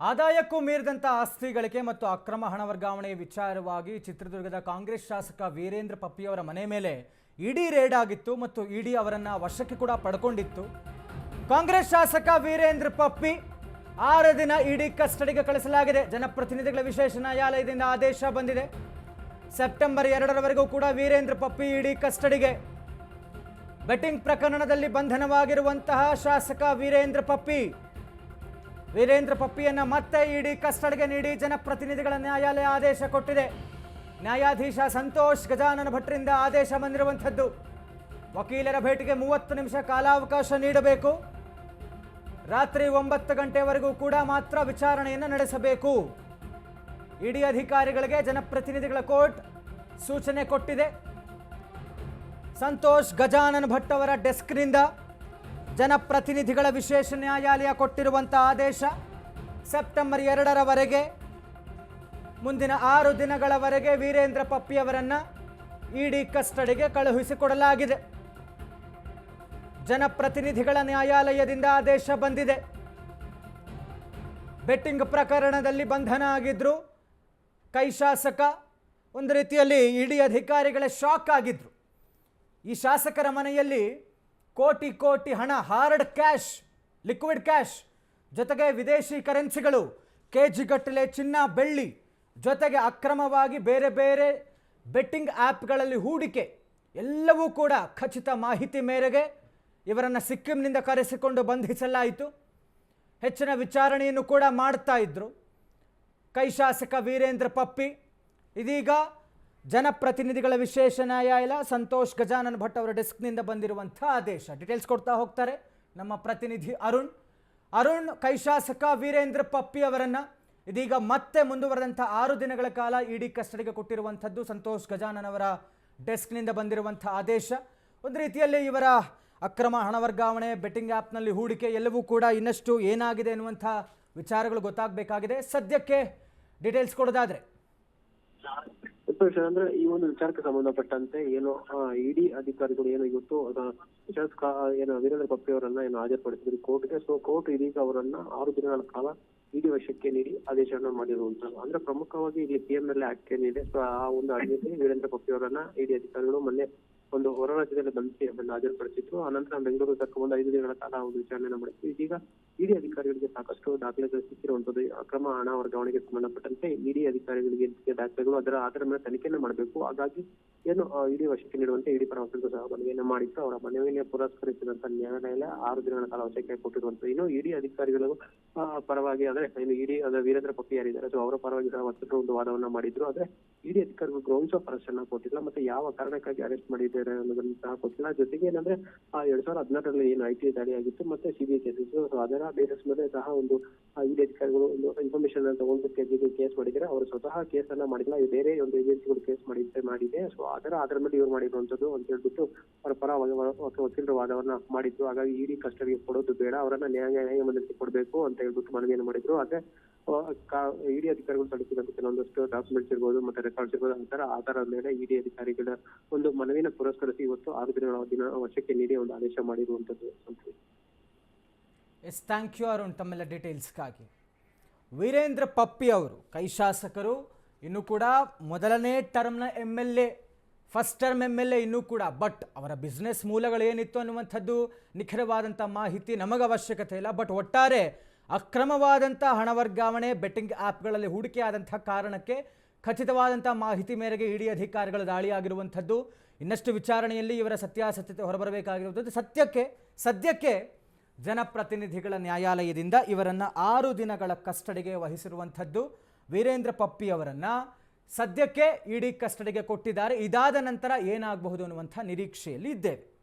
ಆದಾಯಕ್ಕೂ ಮೀರಿದಂಥ ಆಸ್ತಿ ಗಳಿಕೆ ಮತ್ತು ಅಕ್ರಮ ಹಣ ವರ್ಗಾವಣೆ ವಿಚಾರವಾಗಿ ಚಿತ್ರದುರ್ಗದ ಕಾಂಗ್ರೆಸ್ ಶಾಸಕ ವೀರೇಂದ್ರ ಪಪ್ಪಿಯವರ ಮನೆ ಮೇಲೆ ಇಡಿ ರೇಡ್ ಆಗಿತ್ತು ಮತ್ತು ಇಡಿ ಅವರನ್ನ ವಶಕ್ಕೆ ಕೂಡ ಪಡ್ಕೊಂಡಿತ್ತು. ಕಾಂಗ್ರೆಸ್ ಶಾಸಕ ವೀರೇಂದ್ರ ಪಪ್ಪಿ ಆರು ದಿನ ಇಡಿ ಕಸ್ಟಡಿಗೆ ಕಳಿಸಲಾಗಿದೆ. ಜನಪ್ರತಿನಿಧಿಗಳ ವಿಶೇಷ ನ್ಯಾಯಾಲಯದಿಂದ ಆದೇಶ ಬಂದಿದೆ. ಸೆಪ್ಟೆಂಬರ್ ಎರಡರವರೆಗೂ ಕೂಡ ವೀರೇಂದ್ರ ಪಪ್ಪಿ ಇಡಿ ಕಸ್ಟಡಿಗೆ. ಬೆಟ್ಟಿಂಗ್ ಪ್ರಕರಣದಲ್ಲಿ ಬಂಧನವಾಗಿರುವಂತಹ ಶಾಸಕ ವೀರೇಂದ್ರ ಪಪ್ಪಿ ವೀರೇಂದ್ರ ಪಪ್ಪಿಯನ್ನ ಮತ್ತೆ ಇಡಿ ಕಸ್ಟಡಿಗೆ ನೀಡಿ ಜನಪ್ರತಿನಿಧಿಗಳ ನ್ಯಾಯಾಲಯ ಆದೇಶ ಕೊಟ್ಟಿದೆ. ನ್ಯಾಯಾಧೀಶ ಸಂತೋಷ್ ಗಜಾನನ ಭಟ್ರಿಂದ ಆದೇಶ ಬಂದಿರುವಂಥದ್ದು. ವಕೀಲರ ಭೇಟಿಗೆ ಮೂವತ್ತು ನಿಮಿಷ ಕಾಲಾವಕಾಶ ನೀಡಬೇಕು. ರಾತ್ರಿ ಒಂಬತ್ತು ಗಂಟೆವರೆಗೂ ಕೂಡ ಮಾತ್ರ ವಿಚಾರಣೆಯನ್ನು ನಡೆಸಬೇಕು. ಇಡಿ ಅಧಿಕಾರಿಗಳಿಗೆ ಜನಪ್ರತಿನಿಧಿಗಳ ಕೋರ್ಟ್ ಸೂಚನೆ ಕೊಟ್ಟಿದೆ. ಸಂತೋಷ್ ಗಜಾನನ್ ಭಟ್ ಅವರ ಡೆಸ್ಕ್ನಿಂದ ಜನಪ್ರತಿನಿಧಿಗಳ ವಿಶೇಷ ನ್ಯಾಯಾಲಯ ಕೊಟ್ಟಿರುವಂಥ ಆದೇಶ ಸೆಪ್ಟೆಂಬರ್ ಎರಡರವರೆಗೆ, ಮುಂದಿನ ಆರು ದಿನಗಳವರೆಗೆ ವೀರೇಂದ್ರ ಪಪ್ಪಿಯವರನ್ನು ಇಡಿ ಕಸ್ಟಡಿಗೆ ಕಳುಹಿಸಿಕೊಡಲಾಗಿದೆ. ಜನಪ್ರತಿನಿಧಿಗಳ ನ್ಯಾಯಾಲಯದಿಂದ ಆದೇಶ ಬಂದಿದೆ. ಬೆಟ್ಟಿಂಗ್ ಪ್ರಕರಣದಲ್ಲಿ ಬಂಧನ ಆಗಿದ್ರು. ಕೈ ಶಾಸಕ ಒಂದು ರೀತಿಯಲ್ಲಿ ಇಡಿ ಅಧಿಕಾರಿಗಳೇ ಶಾಕ್ ಆಗಿದ್ರು. ಈ ಶಾಸಕರ ಮನೆಯಲ್ಲಿ ಕೋಟಿ ಕೋಟಿ ಹಣ ಹಾರ್ಡ್ ಕ್ಯಾಶ್ ಲಿಕ್ವಿಡ್ ಕ್ಯಾಶ್ ಜೊತೆಗೆ ವಿದೇಶಿ ಕರೆನ್ಸಿಗಳು ಕೆ ಜಿಗಟ್ಟಲೆ ಚಿನ್ನ, ಬೆಳ್ಳಿ. ಜೊತೆಗೆ ಅಕ್ರಮವಾಗಿ ಬೇರೆ ಬೇರೆ ಬೆಟ್ಟಿಂಗ್ ಆ್ಯಪ್ಗಳಲ್ಲಿ ಹೂಡಿಕೆ. ಎಲ್ಲವೂ ಕೂಡ ಖಚಿತ ಮಾಹಿತಿ ಮೇರೆಗೆ ಇವರನ್ನು ಸಿಕ್ಕಿಂನಿಂದ ಕರೆಸಿಕೊಂಡು ಬಂಧಿಸಲಾಯಿತು. ಹೆಚ್ಚಿನ ವಿಚಾರಣೆಯನ್ನು ಕೂಡ ಮಾಡ್ತಾ ಇದ್ದರು ಕೈ ಶಾಸಕ ವೀರೇಂದ್ರ ಪಪ್ಪಿ, ಇದೀಗ ಜನಪ್ರತಿನಿಧಿಗಳ ವಿಶೇಷ ನ್ಯಾಯಾಲಯ ಸಂತೋಷ್ ಗಜಾನನ್ ಭಟ್ ಅವರ ಡೆಸ್ಕ್ನಿಂದ ಬಂದಿರುವಂಥ ಆದೇಶ. ಡೀಟೇಲ್ಸ್ ಕೊಡ್ತಾ ಹೋಗ್ತಾರೆ ನಮ್ಮ ಪ್ರತಿನಿಧಿ ಅರುಣ್. ಅರುಣ್ ಕೈ ಶಾಸಕ ವೀರೇಂದ್ರ ಪಪ್ಪಿ ಅವರನ್ನು ಇದೀಗ ಮತ್ತೆ ಮುಂದುವರೆದಂಥ ಆರು ದಿನಗಳ ಕಾಲ ಇಡಿ ಕಸ್ಟಡಿಗೆ ಕೊಟ್ಟಿರುವಂಥದ್ದು ಸಂತೋಷ್ ಗಜಾನನ್ ಅವರ ಡೆಸ್ಕ್ನಿಂದ ಬಂದಿರುವಂಥ ಆದೇಶ. ಒಂದು ರೀತಿಯಲ್ಲಿ ಇವರ ಅಕ್ರಮ ಹಣ ವರ್ಗಾವಣೆ, ಬೆಟ್ಟಿಂಗ್ ಆ್ಯಪ್ನಲ್ಲಿ ಹೂಡಿಕೆ ಎಲ್ಲವೂ ಕೂಡ ಇನ್ನಷ್ಟು ಏನಾಗಿದೆ ಅನ್ನುವಂಥ ವಿಚಾರಗಳು ಗೊತ್ತಾಗಬೇಕಾಗಿದೆ. ಸದ್ಯಕ್ಕೆ ಡೀಟೇಲ್ಸ್ ಕೊಡೋದಾದ್ರೆ. ಉತ್ಪ್ರೇಕ್ಷ ಅಂದ್ರೆ ಈ ಒಂದು ವಿಚಾರಕ್ಕೆ ಸಂಬಂಧಪಟ್ಟಂತೆ ಏನು ಇಡಿ ಅಧಿಕಾರಿಗಳು ಏನು ಇವತ್ತು ಅದ ಶಾಸಕ, ಏನು ವೀರೇಂದ್ರ ಪಪ್ಪಿ ಅವರನ್ನ ಏನು ಹಾಜರುಪಡಿಸಿದ್ರು ಕೋರ್ಟ್ಗೆ ಸೊ ಕೋರ್ಟ್ ಇದೀಗ ಅವರನ್ನ ಆರು ದಿನಗಳ ಕಾಲ ಇಡಿ ವಶಕ್ಕೆ ನೀಡಿ ಆದೇಶವನ್ನು ಮಾಡಿರುವಂತದ್ದು. ಅಂದ್ರೆ ಪ್ರಮುಖವಾಗಿ ಇಲ್ಲಿ ಪಿ ಎಂ ಎಲ್ ಆಕ್ಟ್ ಏನಿದೆ ಸೊ ಆ ಒಂದು ಅಡಿಯಲ್ಲಿ ವೀರೇಂದ್ರ ಪಪ್ಪಿ ಅವರನ್ನ ಇಡಿ ಅಧಿಕಾರಿಗಳು ಮೊನ್ನೆ ಒಂದು ಹೊರ ರಾಜ್ಯದಲ್ಲಿ ಬಂಧಿಸಿ ಅದನ್ನು ಹಾಜರುಪಡಿಸಿದ್ರು ಆನಂತರ ಬೆಂಗಳೂರು ತಕ್ಕ ಒಂದು ಐದು ದಿನಗಳ ಕಾಲ ಒಂದು ವಿಚಾರಣೆ ಮಾಡಿತ್ತು ಇದೀಗ ಇಡಿ ಅಧಿಕಾರಿಗಳಿಗೆ ಸಾಕಷ್ಟು ದಾಖಲೆಗಳು ಸಿಕ್ಕಿರುವಂತದ್ದು ಅಕ್ರಮ ಹಣ ವರ್ಗಾವಣೆಗೆ ಸಂಬಂಧಪಟ್ಟಂತೆ ಇಡಿ ಅಧಿಕಾರಿಗಳಿಗೆ ದಾಖಲೆಗಳು ಅದರ ಆಧಾರ ಮೇಲೆ ತನಿಖೆಯನ್ನು ಮಾಡಬೇಕು. ಹಾಗಾಗಿ ಏನು ಇಡಿ ವಶಕ್ಕೆ ನೀಡುವಂತೆ ಇಡಿ ಪರ ವಕೀಲರು ಸಹ ಮನವಿಯನ್ನು ಮಾಡಿದ್ರು. ಅವರ ಮನವಿಯನ್ನು ಪುರಸ್ಕರಿಸಿದಂತ ನ್ಯಾಯಾಲಯ ಆರು ದಿನಗಳ ಕಾಲ ವಶಕ್ಕೆ ಕೊಟ್ಟಿರುವಂತ ಇನ್ನು ಇಡಿ ಅಧಿಕಾರಿಗಳು ಪರವಾಗಿ ಅಂದ್ರೆ ಇನ್ನು ಇಡಿ ಅಂದ್ರೆ ವೀರೇಂದ್ರ ಪಪ್ಪಿ ಯಾರಿದ್ದಾರೆ ಅಥವಾ ಅವರ ಪರವಾಗಿ ಸಹ ಒಂದು ವಾದವನ್ನ ಮಾಡಿದ್ರು. ಆದ್ರೆ ಇಡಿ ಅಧಿಕಾರಿಗಳು ಗ್ರೌಂಡ್ಸ್ ಆಫ್ ಅರೆಸ್ಟ್ ಅನ್ನ ಕೊಟ್ಟಿಲ್ಲ. ಮತ್ತೆ ಯಾವ ಕಾರಣಕ್ಕಾಗಿ ಅರೆಸ್ಟ್ ಮಾಡಿದ್ದಾರೆ ಅನ್ನೋದನ್ನ ಸಹ ಕೊಟ್ಟಿಲ್ಲ ಜೊತೆಗೆ ಏನಂದ್ರೆ, ಆ, ಎರಡ್ ಸಾವಿರದ ಹದಿನಾರರಲ್ಲಿ ಏನು ಐ ದಾಳಿ ಆಗಿತ್ತು. ಮತ್ತೆ ಸಿಬಿಐ ಕೇಸಸ್ ಸೊ ಅದರ ಬೇಸಿಸ್ ಮೇಲೆ ಸಹ ಒಂದು ಇಡಿ ಅಧಿಕಾರಿಗಳು ಒಂದು ಇನ್ಫಾರ್ಮೇಶನ್ ತಗೊಂಡು ಕೇಸ್ ಮಾಡಿದ್ದಾರೆ. ಅವರು ಸ್ವತಃ ಕೇಸ್ ಅನ್ನ ಮಾಡಿಲ್ಲ. ಬೇರೆ ಒಂದು ಏಜೆನ್ಸಿಗಳು ಕೇಸ್ ಮಾಡಿದ್ದೆ, ಮಾಡಿದೆ. ಸೊ ಅದರ ಆಧಾರ ಮೇಲೆ ಇವ್ರು ಮಾಡಿರುವಂತದ್ದು ಅಂತ ಹೇಳ್ಬಿಟ್ಟು ಅವರ ಪರ ವಕೀಲರು ವಾದವನ್ನ ಮಾಡಿದ್ರು ಹಾಗಾಗಿ ಇಡಿ ಕಸ್ಟಡಿಗೆ ಕೊಡೋದು ಬೇಡ, ಅವರನ್ನ ನ್ಯಾಯ ನ್ಯಾಯ ಮಂಡಳಿಗೆ ಕೊಡಬೇಕು ಅಂತ ಹೇಳ್ಬಿಟ್ಟು ಮನವಿಯನ್ನು ಮಾಡಿದ್ರು. ಆದ್ರೆ ಇಡಿ ಅಧಿಕಾರಿಗಳು ಸಲ್ಲಿಸಿದಂತ ಕೆಲವೊಂದಷ್ಟು ಡಾಕ್ಯುಮೆಂಟ್ಸ್ ಇರ್ಬೋದು, ಮತ್ತೆ ರೆಕಾರ್ಡ್ಸ್ ಇರ್ಬೋದು ಅದರ ಆಧಾರದ ಮೇಲೆ ಇಡಿ ಅಧಿಕಾರಿಗಳ ಒಂದು ಮನವಿನ ಪುರಸ್ಕರಿಸಿ ಇವತ್ತು ಆರು ದಿನಗಳ ದಿನ ವರ್ಷಕ್ಕೆ ನೀಡಿ ಒಂದು ಆದೇಶ ಮಾಡಿರುವಂತದ್ದು ಎಸ್ ಥ್ಯಾಂಕ್ ಯು ಅರುಣ್ ತಮ್ಮೆಲ್ಲ ಡೀಟೇಲ್ಸ್ಗಾಗಿ ವೀರೇಂದ್ರ ಪಪ್ಪಿ ಅವರು, ಕೈ ಶಾಸಕರು, ಇನ್ನು ಕೂಡ ಮೊದಲನೇ ಟರ್ಮ್ನ M L A first term M L A ಇನ್ನೂ ಕೂಡ ಬಟ್ ಅವರ ಬಿಸ್ನೆಸ್ ಮೂಲಗಳೇನಿತ್ತು ಅನ್ನುವಂಥದ್ದು ನಿಖರವಾದಂಥ ಮಾಹಿತಿ ನಮಗೆ ಅವಶ್ಯಕತೆ ಇಲ್ಲ. ಬಟ್ ಒಟ್ಟಾರೆ ಅಕ್ರಮವಾದಂಥ ಹಣ ವರ್ಗಾವಣೆ ಬೆಟ್ಟಿಂಗ್ ಆ್ಯಪ್ಗಳಲ್ಲಿ ಹೂಡಿಕೆಯಾದಂಥ ಕಾರಣಕ್ಕೆ ಖಚಿತವಾದಂಥ ಮಾಹಿತಿ ಮೇರೆಗೆ ಇಡಿ ಅಧಿಕಾರಿಗಳ ದಾಳಿಯಾಗಿರುವಂಥದ್ದು. ಇನ್ನಷ್ಟು ವಿಚಾರಣೆಯಲ್ಲಿ ಇವರ ಸತ್ಯಾಸತ್ಯತೆ ಹೊರಬರಬೇಕಾಗಿರುವಂಥದ್ದು. ಸತ್ಯಕ್ಕೆ, ಸದ್ಯಕ್ಕೆ ಜನಪ್ರತಿನಿಧಿಗಳ ನ್ಯಾಯಾಲಯದಿಂದ ಇವರನ್ನು ಆರು ದಿನಗಳ ಕಸ್ಟಡಿಗೆ ವಹಿಸಿರುವಂಥದ್ದು. ವೀರೇಂದ್ರ ಪಪ್ಪಿ ಅವರನ್ನು ಸದ್ಯಕ್ಕೆ ಇಡಿ ಕಸ್ಟಡಿಗೆ ಕೊಟ್ಟಿದ್ದಾರೆ. ಇದಾದ ನಂತರ ಏನಾಗಬಹುದು ಅನ್ನುವಂಥ ನಿರೀಕ್ಷೆಯಲ್ಲಿ ಇದ್ದೇವೆ.